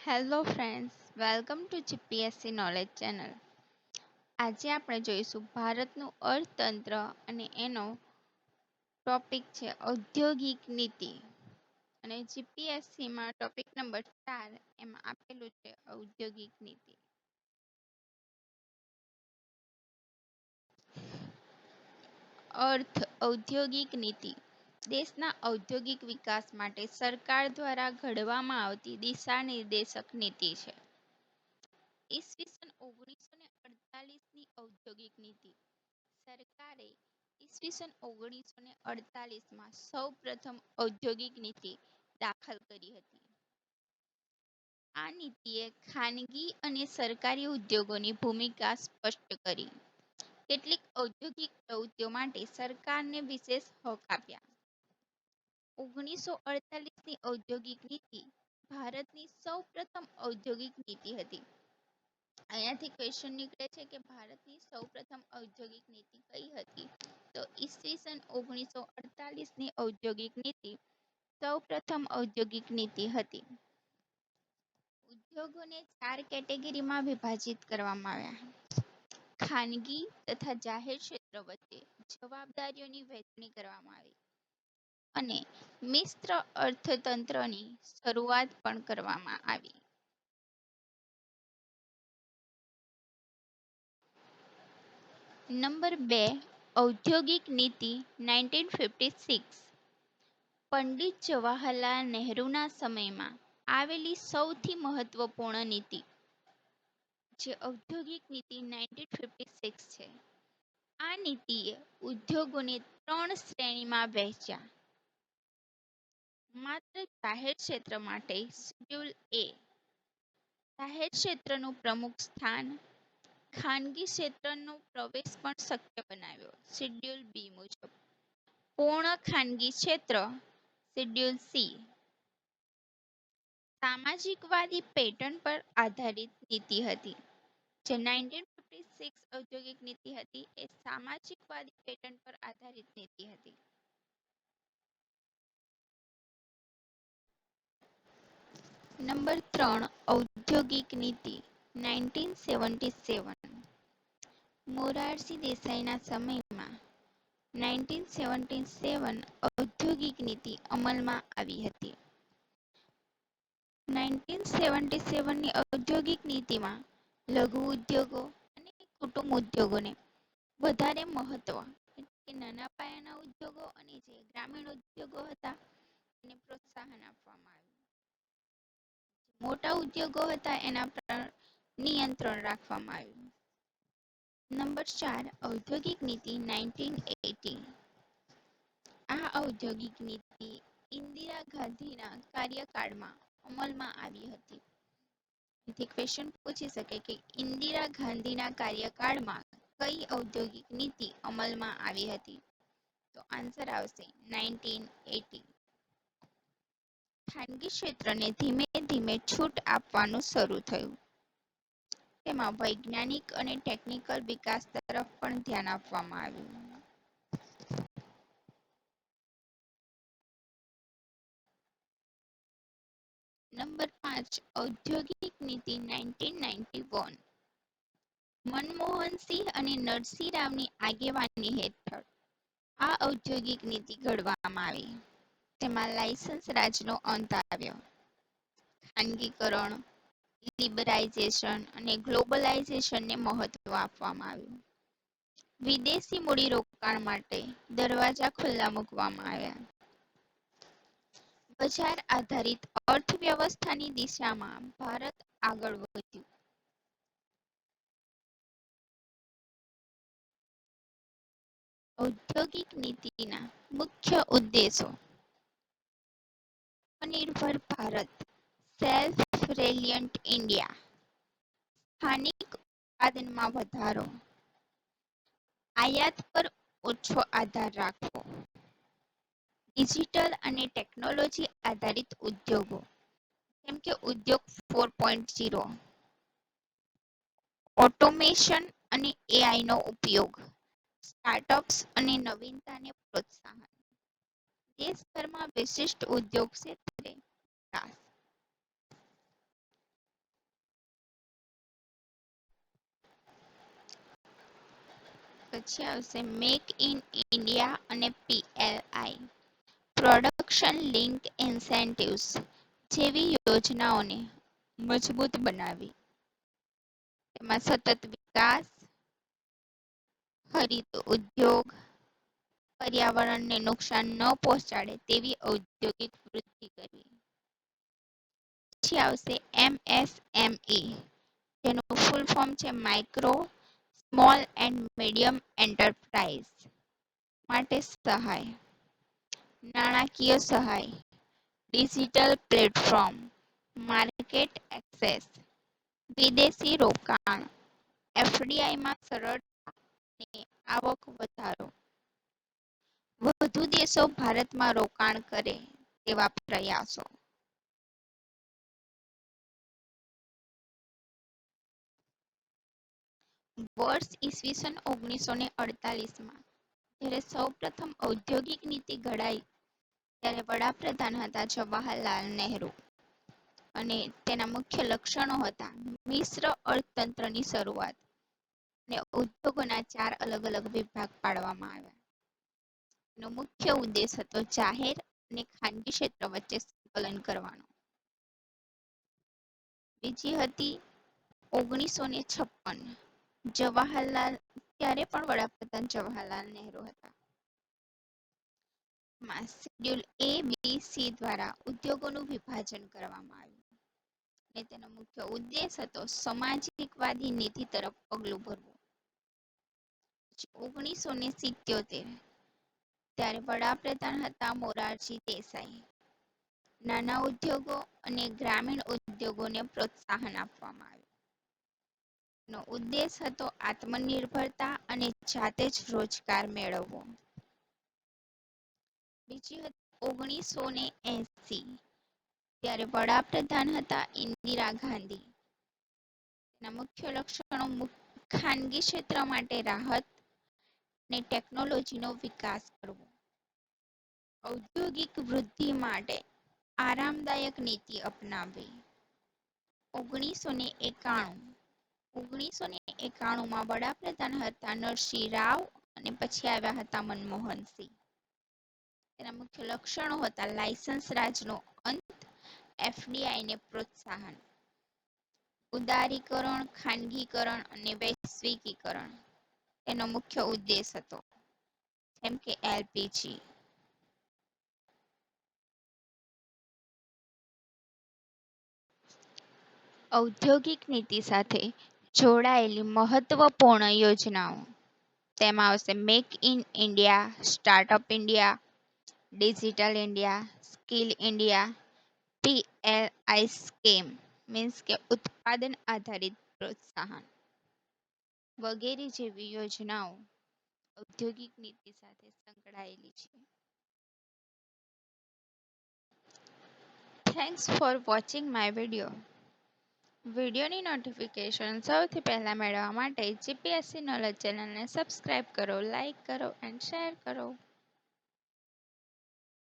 Hello friends welcome to GPSC knowledge channel આજે આપણે જોઈશું ભારતનું અર્થતંત્ર અને એનો ટોપિક છે ઔદ્યોગિક નીતિ. અને જીપીએસસીમાં ટોપિક નંબર ચાર એમાં આપેલું છે ઔદ્યોગિક નીતિ. અર્થ ઔદ્યોગિક નીતિ. દેશના ઔદ્યોગિક વિકાસ માટે સરકાર દ્વારા ઘડવામાં આવતી દિશા નિર્દેશક નીતિ છે. ઈસવીસન ઓગણીસો ને અડતાલીસની ઔદ્યોગિક નીતિ. સરકારે ઈસવીસન ઓગણીસો ને અડતાલીસમાં સૌ પ્રથમ ઔદ્યોગિક નીતિ દાખલ કરી હતી. આ નીતિએ ખાનગી અને સરકારી ઉદ્યોગોની ભૂમિકા સ્પષ્ટ કરી. કેટલીક ઔદ્યોગિક પ્રવૃત્તિઓ માટે સરકારને વિશેષ હક આપ્યા. ઓગણીસો અડતાલીસની ઔદ્યોગિક નીતિ ભારતની સૌ પ્રથમ ઔદ્યોગિક નીતિ હતી. અહીંયાથી ક્વેશ્ચન નીકળે છે કે ભારતની સૌ પ્રથમ ઔદ્યોગિક નીતિ કઈ હતી? તો ઈસવીસન ઓગણીસો અડતાલીસની ઔદ્યોગિક નીતિ સૌ પ્રથમ ઔદ્યોગિક નીતિ હતી. ઉદ્યોગોને ચાર કેટેગરીમાં વિભાજિત કરવામાં આવ્યા. ખાનગી તથા જાહેર ક્ષેત્ર વચ્ચે જવાબદારીઓની વહેંચણી કરવામાં આવી. અને મિશ્ર અર્થતંત્રની શરૂઆત પણ કરવામાં આવી. નંબર બે, ઔદ્યોગિક નીતિ nineteen fifty six. Pandit Jawaharlal નહેરુના સમયમાં આવેલી સૌથી મહત્વપૂર્ણ નીતિ, જે ઔદ્યોગિક નીતિ નાઇન્ટીન ફિફ્ટી સિક્સ છે. આ નીતિએ ઉદ્યોગોને ત્રણ શ્રેણીમાં વહેંચ્યા. માત્ર જાહેર ક્ષેત્ર માટે શિડ્યુલ એ જાહેર ક્ષેત્રનું પ્રમુખ સ્થાન ખાનગી ક્ષેત્રનો પ્રવેશ પણ શક્ય બનાવ્યો. શિડ્યુલ બી મુજબ. પૂર્ણ ખાનગી ક્ષેત્ર. શિડ્યુલ સી સામાજિકવાદી પેટર્ન પર આધારિત નીતિ હતી. જે નાઇન્ટીન ફિફ્ટી સિક્સ ઔદ્યોગિક નીતિ હતી. એ સામાજિકવાદી પેટર્ન પર આધારિત નીતિ હતી. નંબર ત્રણ, ઔદ્યોગિક નીતિ, નાઇન્ટીન સેવન્ટી સેવન. મોરારજી દેસાઈના સમયમાં નાઇન્ટીન સેવન્ટી સેવન ઔદ્યોગિક નીતિ અમલમાં આવી હતી. નાઇન્ટીન સેવન્ટી સેવનની ઔદ્યોગિક નીતિમાં લઘુ ઉદ્યોગો અને કુટુંબ ઉદ્યોગોને વધારે મહત્વ એટલે નાના પાયાના ઉદ્યોગો અને જે ગ્રામીણ ઉદ્યોગો હતા એને પ્રોત્સાહન આપવામાં આવ્યું. મોટા ઉદ્યોગો હતા એના પર નિયંત્રણ રાખવામાં આવ્યું. નંબર ચાર, ઔદ્યોગિક નીતિ નાઇન્ટીન એટી. આ ઔદ્યોગિક નીતિ ઇન્દિરા ગાંધીના કાર્યકાળમાં અમલમાં આવી હતી. તેથી ક્વેશ્ચન પૂછી શકે કે ઇન્દિરા ગાંધીના કાર્યકાળમાં કઈ ઔદ્યોગિક નીતિ અમલમાં આવી હતી? તો આન્સર આવશે નાઇન્ટીન એટી. ખાનગી ક્ષેત્રને ધીમે ધીમે છૂટ આપવાનું શરૂ થયું. તેમાં વૈજ્ઞાનિક અને ટેકનિકલ વિકાસ તરફ પણ ધ્યાન આપવામાં આવ્યું. નંબર પાંચ, ઔદ્યોગિક નીતિ નાઇન્ટીન નાઇન્ટી વન. મનમોહનસિંહ અને નરસિંહ રાવની આગેવાની હેઠળ આ ઔદ્યોગિક નીતિ ઘડવામાં આવી. તેમાં લાયસન્સ રાજનો અંત આવ્યો. ખાનગીકરણ લિબરાઇઝેશન અને ગ્લોબલાઇઝેશનને મહત્વ આપવામાં આવ્યું. વિદેશી મૂડીરોકાણ માટે દરવાજા ખુલ્લા મૂકવામાં આવ્યા. બજાર આધારિત અર્થવ્યવસ્થાની દિશામાં ભારત આગળ વધ્યું. ઔદ્યોગિક નીતિના મુખ્ય ઉદ્દેશો આત્મનિર્ભર ભારત, સેલ્ફ રેલિયન્ટ ઇન્ડિયા. સ્થાનિક ઉત્પાદનમાં વધારો. આયાત પર ઓછો આધાર રાખવો. ડિજિટલ અને ટેકનોલોજી આધારિત ઉદ્યોગો. જેમ કે ઉદ્યોગ ફોર પોઈન્ટ ઝીરો. ઓટોમેશન અને એઆઈ નો ઉપયોગ. સ્ટાર્ટઅપ્સ અને નવીનતાને પ્રોત્સાહન. દેશભરમાં વિશિષ્ટ ઉદ્યોગ ક્ષેત્રે વિકાસ. પછી આવશે મેક ઇન ઇન્ડિયા અને પીએલઆઈ પ્રોડક્શન લિંક ઇન્સેન્ટિવ્સ જેવી યોજનાઓને મજબૂત બનાવી. તેમાં સતત વિકાસ, હરિત ઉદ્યોગ પર્યાવરણને નુકસાન ન પહોંચાડે તેવી ઔદ્યોગિક વૃદ્ધિ કરવી. પછી આવશે એમએસએમઈ, જેનું ફૂલ ફોર્મ છે micro small and medium enterprise માટે સહાય. નાણાકીય સહાય. ડિજિટલ પ્લેટફોર્મ માર્કેટ એક્સેસ વિદેશી રોકાણ. એફડીઆઈમાં સરળ આવક વધારો. વધુ દેશો ભારતમાં રોકાણ કરે તેવા પ્રયાસો. વર્ષ ઈસવીસન ઓગણીસો ને અડતાલીસમાં જ્યારે સૌ પ્રથમ ઔદ્યોગિક નીતિ ઘડાઈ, ત્યારે વડાપ્રધાન હતા જવાહરલાલ નહેરુ. અને તેના મુખ્ય લક્ષણો હતા મિશ્ર અર્થતંત્રની શરૂઆત અને ઉદ્યોગોના ચાર અલગ અલગ વિભાગ પાડવામાં આવ્યા. એનો મુખ્ય ઉદ્દેશ હતો જાહેર અને ખાનગી ક્ષેત્ર વચ્ચે સંકલન કરવાનો. બીજી હતી ઓગણીસો ને છપ્પન. જવાહરલાલ, ત્યારે પણ વડાપ્રધાન જવાહરલાલ નહેરુ હતા. શેડ્યુલ એ, બી, સી દ્વારા ઉદ્યોગોનું વિભાજન કરવામાં આવ્યું. અને તેનો મુખ્ય ઉદ્દેશ હતો સમાજિકવાદી નીતિ તરફ પગલું ભરવું. ઓગણીસો ને સિત્યોતેર ત્યારે વડાપ્રધાન હતા મોરારજી દેસાઈ. નાના ઉદ્યોગો અને ગ્રામીણ ઉદ્યોગોને પ્રોત્સાહન આપવામાં આવ્યું. નો ઉદ્દેશ હતો આત્મનિર્ભરતા અને જાતે જ રોજગાર મેળવવો. બીજી ઓગણીસો ને એસી, ત્યારે વડાપ્રધાન હતા ઇન્દિરા ગાંધી. તેના મુખ્ય લક્ષણો ખાનગી ક્ષેત્ર માટે રાહત અને ટેકનોલોજીનો વિકાસ કરવો. ઔદ્યોગિક વૃદ્ધિ માટે આરામદાયક નીતિ અપનાવી. ઓગણીસો ને એકાણું ઓગણીસો ને એકાણું માં વડાપ્રધાન હતા નરસિંહ રાવ અને પછી આવ્યા હતા મનમોહનસિંહ તેના મુખ્ય લક્ષણો હતા લાયસન્સ રાજનો અંત એફડીઆઈને પ્રોત્સાહન, ઉદારીકરણ, ખાનગીકરણ અને વૈશ્વિકીકરણ. તેનો મુખ્ય ઉદ્દેશ હતો, જેમ કે એલપીજી. ઔદ્યોગિક નીતિ સાથે જોડાયેલી મહત્વપૂર્ણ યોજનાઓ. તેમાં આવશે make in India startup India digital India skill India PLI scheme means કે ઉત્પાદન આધારિત પ્રોત્સાહન વગેરે જેવી યોજનાઓ ઔદ્યોગિક નીતિ સાથે સંકળાયેલી છે. Thanks for watching my video વિડીયોની નોટિફિકેશન સૌથી પહેલાં મેળવવા માટે જીપીએસસી નોલેજ ચેનલને સબસ્ક્રાઈબ કરો લાઇક કરો એન્ડ શેર કરો.